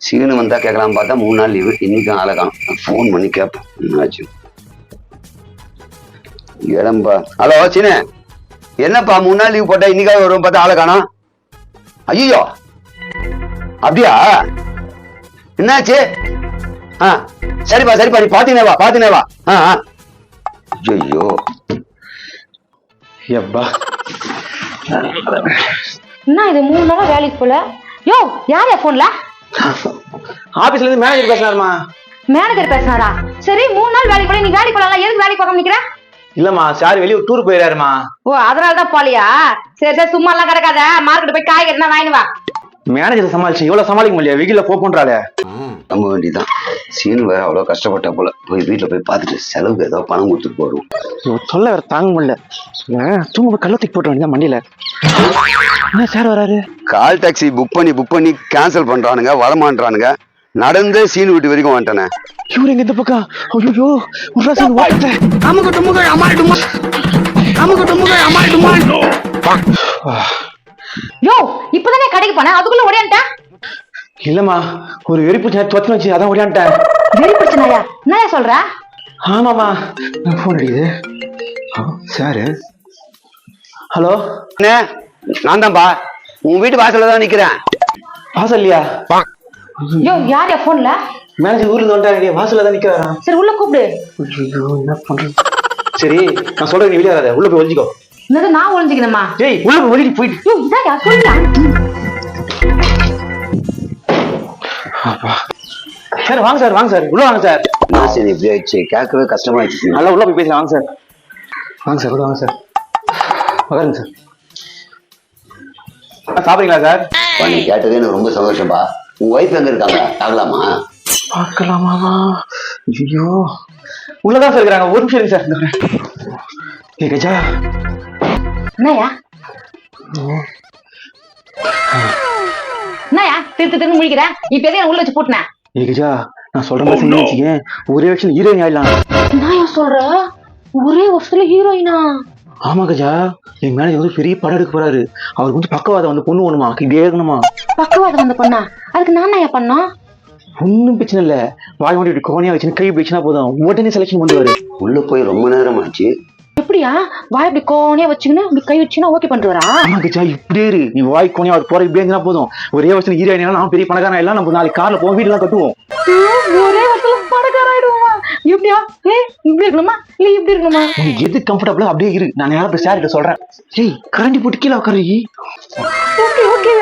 சீனு வந்தா கேட்கலாம் பார்த்தா மூணு நாள் லீவு இன்னைக்கும் ஆளை காணும். ஃபோன் பண்ணி கேட்பேன் என்னாச்சு? இடம்பா ஹலோ சீனு. என்னப்பா மூணு நாள் லீவ் போட்டா இன்னைக்காவது வரும் பார்த்தா ஆளை காணோம்? ஐயோ! அப்படியா? என்னாச்சு? ஆ சரிப்பா சரிப்பா நீ பாத்தீனே வா பாத்தீனே வா. ஆ ஆ. ஐயோ எப்பா என்ன இது மூணு நாளா வேலைக்கு போல. யோ யார் என் போன்ல ஆபீஸ்ல இருந்து மேனேஜர் பேசினாருமா? மேனேஜர் பேசினாரா? சரி மூணு நாள் வேலைக்கு போல நீ வேலைக்கு போலாம் எதுக்கு வேலைக்கு போகாம நிக்கிற? இல்லம்மா சார் வெளியூர் டூர் போயிடாருமா ஓ அதனால தான் போலியா சரி சரி சும்மா எல்லாம் கிடக்காத. மார்க்கெட் போய் காய்கறினா வாங்கினு வா. மேனேஜர் சமாளிச்சு இவ்வளவு சமாளிக்க முடியல வெயில போன்றாளே. நம்ப வேண்டியதான் சீனு வேற அவ்வளவு கஷ்டப்பட்ட போல. போய் வீட்டுல போய் பார்த்துட்டு செலவுக்கு ஏதோ பணம் கொடுத்துட்டு போடுவோம் சொல்ல வேற தாங்க முடியல. தூங்க கள்ளத்துக்கு போட்டு வேண்டியதான் மண்டியில. என்ன சார் வராரு? கால் டாக்ஸி புக் பண்ணி புக் பண்ணி கேன்சல் பண்றானுங்க வரமான்றானுங்க நடந்தே சீனு வீட்டு வரைக்கும் வந்துட்டேனே. இவரு எங்க இந்த பக்கம்? ஐயோ ஒரு சார் யோ இப்பதானே கடைக்கு போனேன். அதுக்குள்ள ஓடியான்ட்டேன் இல்லம்மா ஒரு வெறிப்பு தொத்து வச்சு அதான் ஓடியான்ட்டேன். வெறி பிரச்சனையா என்ன சொல்ற? ஆமாமா போன் அடிக்குது? Sir hello? அண்ணே, நான் தான்பா உன் வீட்டு வாசல்ல தான் நிக்கிறேன். வாசல் இல்லையா? யோ யார் என் போன்ல மேனேஜர் ஊர்ல வந்துட்டாரு வாசல்ல தான் நிக்கிறாராம் சரி உள்ள கூப்பிடு. ஐயோ என்ன பண்றது? சரி நான் சொல்றேன் நீ வெளியே வராத. உள்ள போய் ஒழிஞ்சிக்கோ என்னது நான் ஒளிஞ்சுக்கணுமா? ஏய் உள்ள போய் வெளியே போயிட்டு. யோ இதாயா சொல்லுடா சார் வாங்க சார் வாங்க சார். உள்ள வாங்க சார். நான் சரி இப்படி ஆயிடுச்சு. கேட்கவே கஷ்டமா ஆயிடுச்சு. நல்லா உள்ள போய் பேசலாம் வாங்க சார். வாங்க சார் உள்ள வாங்க சார். உட்காருங்க சார். ஆ, சாப்பிடுறீங்களா சார்? நீ கேட்டதே எனக்கு ரொம்ப சந்தோஷம்பா. உன் ஒய்ஃப் எங்க இருக்காங்க? பார்க்கலாமா? பார்க்கலாமாமா ஐயோ உள்ளதான் சார் இருக்கிறாங்க. ஒரு நிமிஷம் சார். ஏய் கஜா. என்னயா என்னயா திரு திரு முடிக்கிற இப்ப எதையும் உள்ள வச்சு போட்டுனேன் ஏய் கஜா நான் சொல்ற மாதிரி செஞ்சு வச்சுக்கேன் ஒரே வருஷம் ஹீரோயின் ஆயிடலாம் நான் சொல்ற? ஒரே வருஷத்துல ஹீரோயினா ஆமா கஜா என் மேனேஜர் வந்து பெரிய படம் எடுக்க போறாரு. அவருக்கு வந்து பக்கவாதம் வந்து பொண்ணு வேணுமா? இதே இருக்கணுமா? பக்கவாதம் வந்து பண்ணா? அதுக்கு நான் என்ன பண்ணோம்? ஒன்றும் பிரச்சனை இல்ல. வாய் மட்டும் கோணியா வச்சுன்னு கை வச்சுனா போதும். உடனே செலக்ஷன் பண்ணுவாரு உள்ள போய் ரொம்ப நேரம் ஆச்சு. எப்படியா? வாய் இப்படி கோணியா வச்சுக்கின்னு இப்படி கை வச்சுன்னா ஓகே பண்ணுவாரா ஆமா கஜா இப்படியே இரு. நீ வாய் கோணியா அவர் போற இப்படியே இருந்தா போதும். ஒரே வருஷம் ஹீரோயின் நான் பெரிய பணக்காரன் எல்லாம் நம்ம நாளைக்கு கார்ல போவோம் வீட்டுல கட்டுவோம். ஒரே வருஷத்துல பணக்கார ஆயிடுவோமா? எப்படியா? ஏ இப்படி இருக்கணுமா? இல்ல இப்படி இருக்கணுமா? எது கம்ஃபர்டபுளோ அப்படியே இரு. நான் நேரம் போய் சார் கிட்ட சொல்றேன். ஏய் கரண்டி போட்டு கீழே உட்காரு ஓகே ஓகே